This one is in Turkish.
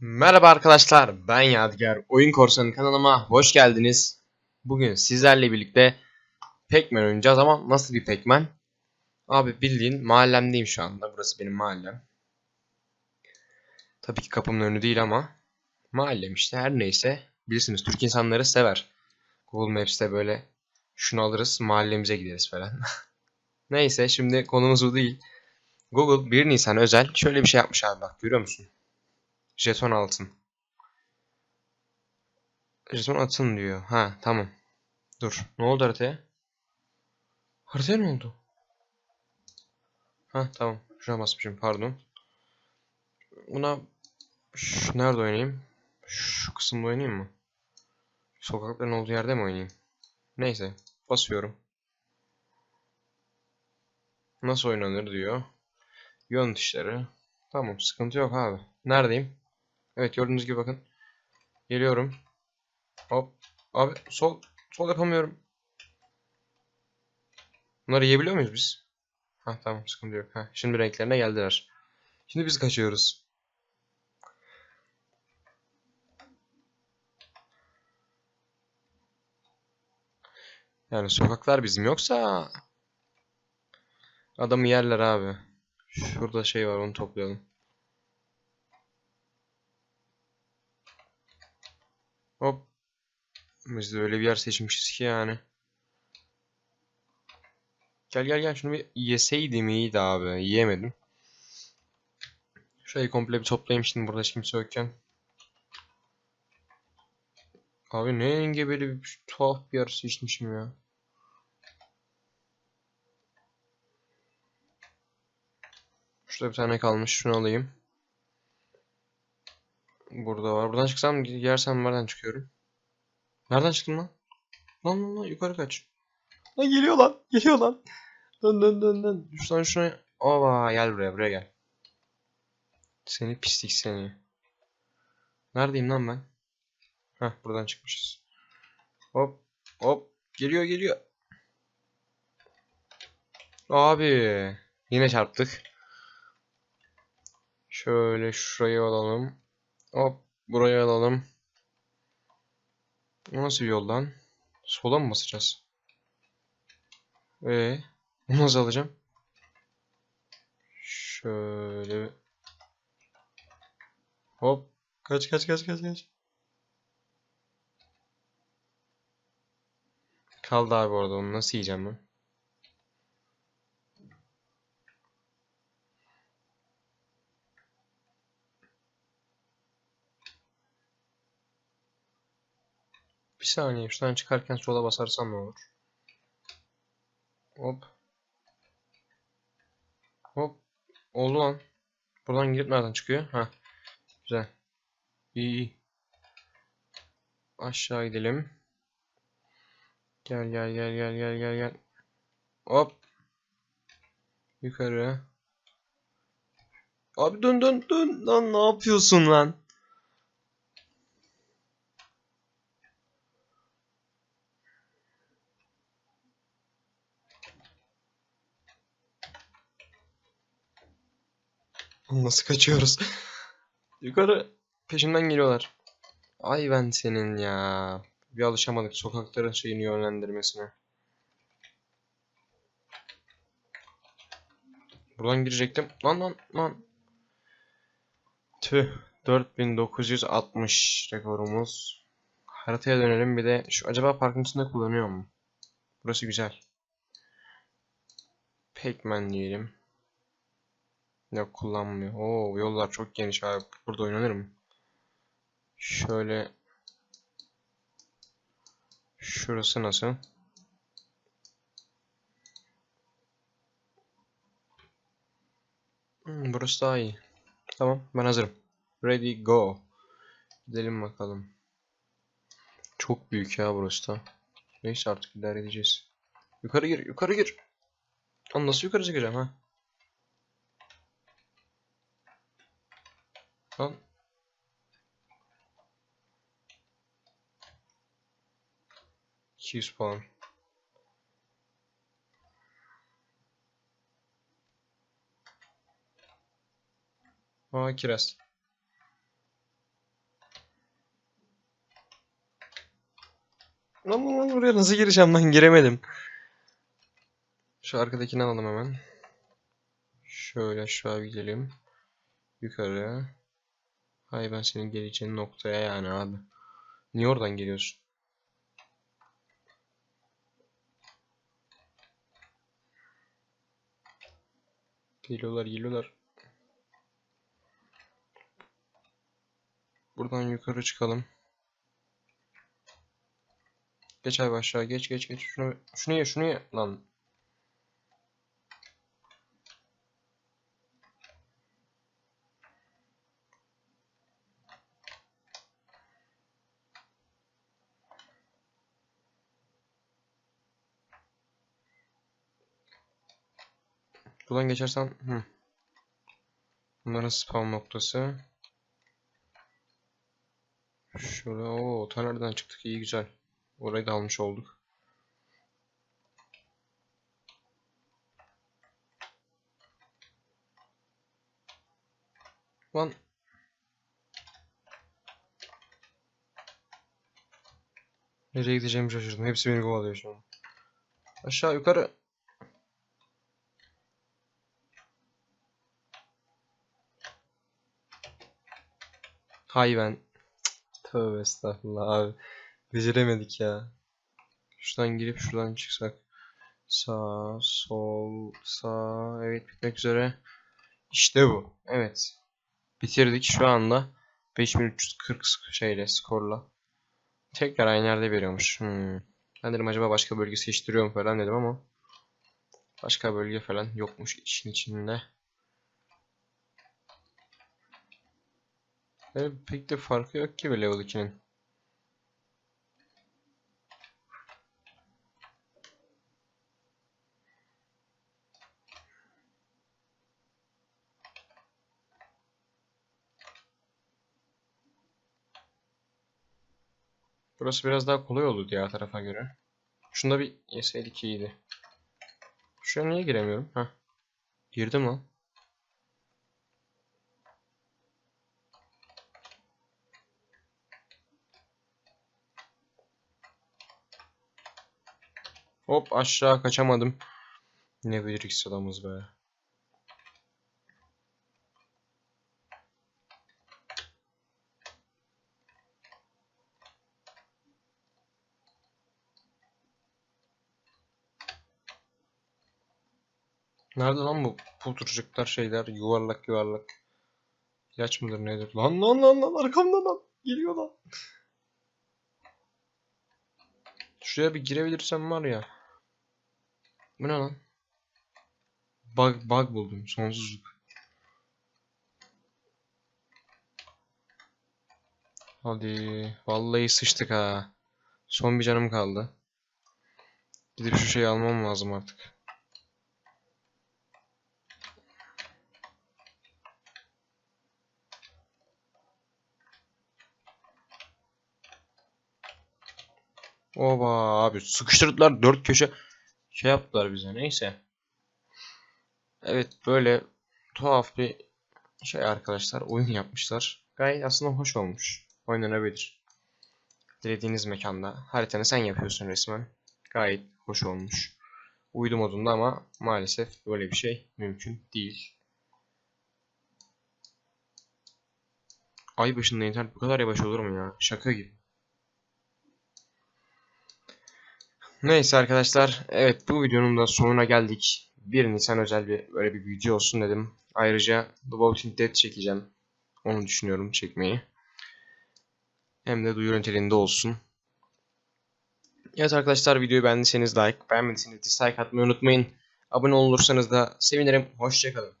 Merhaba arkadaşlar, ben Yadigar. Oyun Korsanı kanalıma hoş geldiniz. Bugün sizlerle birlikte Pac-Man oynayacağız ama nasıl bir Pac-Man? Abi bildiğin mahallemdeyim şu anda. Burası benim mahallem. Tabii ki kapımın önü değil ama mahallem işte her neyse. Bilirsiniz Türk insanları sever. Google Maps'te böyle şunu alırız mahallemize gideriz falan. neyse şimdi konumuz bu değil. Google 1 Nisan özel şöyle bir şey yapmış abi bak görüyor musun? Jeton altın. Jeton atın diyor. Ha tamam. Dur. Ne oldu haritaya? Haritaya ne oldu? Ha tamam. Şuna basmışım pardon. Buna şu, nerede oynayayım? Şu kısımda oynayayım mı? Sokakların olduğu yerde mi oynayayım? Neyse. Basıyorum. Nasıl oynanır diyor. Yön tuşları. Tamam sıkıntı yok abi. Neredeyim? Evet gördüğünüz gibi bakın. Geliyorum. Hop. Abi sol sol yapamıyorum. Bunları yiyebiliyor muyuz biz? Ha tamam sıkıntı yok. Ha, şimdi renklerine geldiler. Şimdi biz kaçıyoruz. Yani sokaklar bizim yoksa adamı yerler abi. Şurada şey var onu toplayalım. Hop. Biz de öyle bir yer seçmişiz ki yani. Gel gel gel şunu bir yeseydim iyiydi abi. Yiyemedim. Şurayı komple bir toplayayım şimdi burada hiç kimse yokken. Abi ne engebeli bir tuhaf bir yer seçmişim ya. Şurada bir tane kalmış. Şunu alayım. Burada var. Buradan çıksam yersem nereden çıkıyorum? Nereden çıktım lan? Lan lan lan yukarı kaç. Lan geliyor lan. Geliyor lan. Dön dön dön dön. Şuradan şuna. Ova gel buraya buraya gel. Seni pislik seni. Neredeyim lan ben? Heh buradan çıkmışız. Hop hop. Geliyor geliyor. Abi. Yine çarptık. Şöyle şurayı alalım. Hop burayı alalım. Nasıl bir yol lan? Sola mı basacağız? Ee, bunu nasıl alacağım? Şöyle. Hop. Kaç kaç kaç kaç kaç. Kaldı abi orada onu nasıl yiyeceğim ben? Bir saniye şuradan çıkarken sola basarsam ne olur? Hop. Hop. Oldu lan. Buradan girip nereden çıkıyor? Ha. Güzel. İyi. Aşağı gidelim. Gel gel gel gel gel gel gel. Hop. Yukarı. Abi dön dön dön. Lan ne yapıyorsun lan? Nasıl kaçıyoruz? Yukarı peşimden geliyorlar. Ay ben senin ya. Bir alışamadık sokakların şeyini yönlendirmesine. Buradan girecektim. Lan lan lan. Tüh. 4960 rekorumuz. Haritaya dönelim bir de şu acaba parkın içinde kullanıyor mu? Burası güzel. Pac-Man diyelim. Yok kullanmıyor. Oo yollar çok geniş abi. Burada oynanır mı? Şöyle Şurası nasıl? Hmm, burası daha iyi. Tamam ben hazırım. Ready go. Gidelim bakalım. Çok büyük ya burası da. Neyse artık idare edeceğiz. Yukarı gir, yukarı gir. Lan nasıl yukarı çıkacağım ha? Lan. İki yüz puan. Aa kiraz. Lan lan lan buraya nasıl gireceğim lan giremedim. Şu arkadakini alalım hemen. Şöyle aşağı gidelim. Yukarı. Hay ben senin geleceğin noktaya yani abi. Niye oradan geliyorsun? Geliyorlar geliyorlar. Buradan yukarı çıkalım. Geç abi aşağı geç geç geç. Şunu şunu ye şunu ye lan. Buradan geçersem hı. Bunların spawn noktası. Şurada o ta çıktık iyi güzel. Orayı da almış olduk. Lan Nereye gideceğimi şaşırdım. Hepsi beni kovalıyor şu an. Aşağı yukarı. Hayvan. Cık, Tövbe estağfurullah abi. Beceremedik ya. Şuradan girip şuradan çıksak. Sağ, sol, sağ. Evet bitmek üzere. İşte bu. Evet. Bitirdik şu anda. 5340 şeyle skorla. Tekrar aynı yerde veriyormuş. Hmm. Ben dedim acaba başka bölge seçtiriyor mu falan dedim ama başka bölge falan yokmuş işin içinde. Evet, pek de farkı yok gibi level 2'nin. Burası biraz daha kolay oldu diğer tarafa göre. Şunda bir yeseydik iyiydi. Şuraya niye giremiyorum? Heh. Girdim lan. Hop aşağı kaçamadım. Ne büyük adamız be. Nerede lan bu pulturcuklar şeyler yuvarlak yuvarlak. İlaç mıdır nedir? Lan lan lan lan arkamda lan. Geliyor lan. Şuraya bir girebilirsem var ya. Bu ne lan? Bug, bug buldum. Sonsuzluk. Hadi. Vallahi sıçtık ha. Son bir canım kaldı. Gidip şu şeyi almam lazım artık. Oba abi sıkıştırdılar dört köşe şey yaptılar bize neyse. Evet böyle tuhaf bir şey arkadaşlar oyun yapmışlar. Gayet aslında hoş olmuş. Oynanabilir. Dilediğiniz mekanda. Haritanı sen yapıyorsun resmen. Gayet hoş olmuş. Uydu modunda ama maalesef böyle bir şey mümkün değil. Ay başında internet bu kadar yavaş olur mu ya? Şaka gibi. Neyse arkadaşlar. Evet bu videonun da sonuna geldik. 1 Nisan özel bir böyle bir video olsun dedim. Ayrıca The Walking Dead çekeceğim. Onu düşünüyorum çekmeyi. Hem de duyuru niteliğinde olsun. Evet arkadaşlar videoyu beğendiyseniz like, beğenmediyseniz dislike atmayı unutmayın. Abone olursanız da sevinirim. Hoşçakalın.